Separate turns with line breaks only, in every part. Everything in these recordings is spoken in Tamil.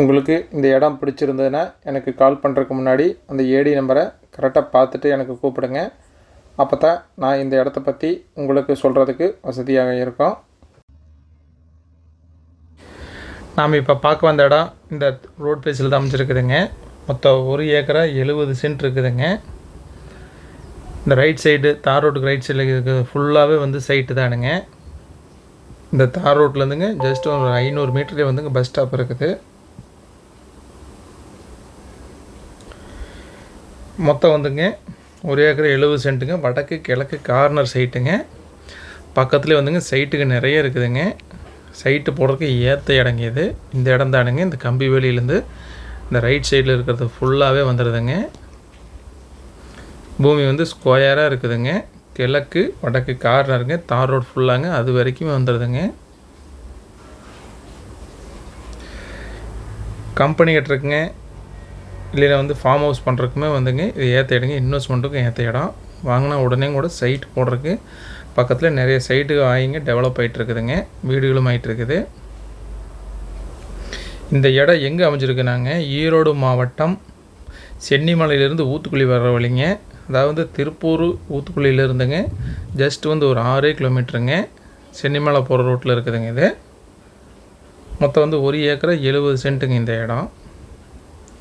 உங்களுக்கு இந்த இடம் பிடிச்சிருந்ததுன்னா எனக்கு கால் பண்ணுறதுக்கு முன்னாடி அந்த ஏடி நம்பரை கரெக்டாக பார்த்துட்டு எனக்கு கூப்பிடுங்க. அப்போ தான் நான் இந்த இடத்த பற்றி உங்களுக்கு சொல்கிறதுக்கு வசதியாக இருக்கும். நாம் இப்போ பார்க்க வந்த இடம் இந்த ரோட் பேஸில் தான் அமைச்சிருக்குதுங்க மொத்தம் ஒரு ஏக்கரா எழுபது சென்ட் இருக்குதுங்க. இந்த ரைட் சைடு தார் ரோட்டுக்கு ரைட் சைடில் இருக்குது. ஃபுல்லாகவே வந்து சைட்டு தானுங்க. இந்த தார் ரோட்லேருந்துங்க ஜஸ்ட் ஒரு ஐநூறு மீட்டர்லேயே வந்துங்க பஸ் ஸ்டாப் இருக்குது. மொத்தம் வந்துங்க ஒரு ஏக்கர் எழுபது சென்ட்டுங்க வடக்கு கிழக்கு கார்னர் சைட்டுங்க பக்கத்துலேயே வந்துங்க சைட்டுக்கு நிறைய இருக்குதுங்க. சைட்டு போடுறதுக்கு ஏற்ற இடங்க இது. இந்த இடம் தானுங்க இந்த கம்பி வேலியிலேருந்து இந்த ரைட் சைடில் இருக்கிறது ஃபுல்லாகவே வந்துடுதுங்க பூமி வந்து ஸ்கொயராக இருக்குதுங்க. கிழக்கு வடக்கு கார்னருங்க தார் ரோடு ஃபுல்லாங்க அது வரைக்குமே வந்துடுதுங்க கம்பெனி கட்டுறதுக்குங்க இல்லைன்னா வந்து ஃபார்ம் ஹவுஸ் பண்ணுறதுக்குமே வந்துங்க இது ஏற்ற இடங்க இன்வெஸ்ட்மெண்ட்டுக்கும் ஏற்ற இடம் வாங்கினா உடனே கூட சைட் போடுறதுக்கு பக்கத்தில் நிறைய சைட்டு ஆகிங்க டெவலப் ஆகிட்டு இருக்குதுங்க வீடுகளும் ஆகிட்டு இருக்குது இந்த இடம் எங்கே அமைஞ்சிருக்குனாங்க? ஈரோடு மாவட்டம் சென்னிமலையிலேருந்து ஊத்துக்குழி வர்ற வழிங்க. அதாவது திருப்பூர் ஊத்துக்குழியிலேருந்துங்க. ஜஸ்ட் வந்து ஒரு ஆறே கிலோமீட்டருங்க சென்னிமலை போகிற ரோட்டில் இருக்குதுங்க இது. மொத்தம் வந்து ஒரு ஏக்கரை எழுபது சென்ட்டுங்க இந்த இடம்.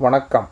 வணக்கம்.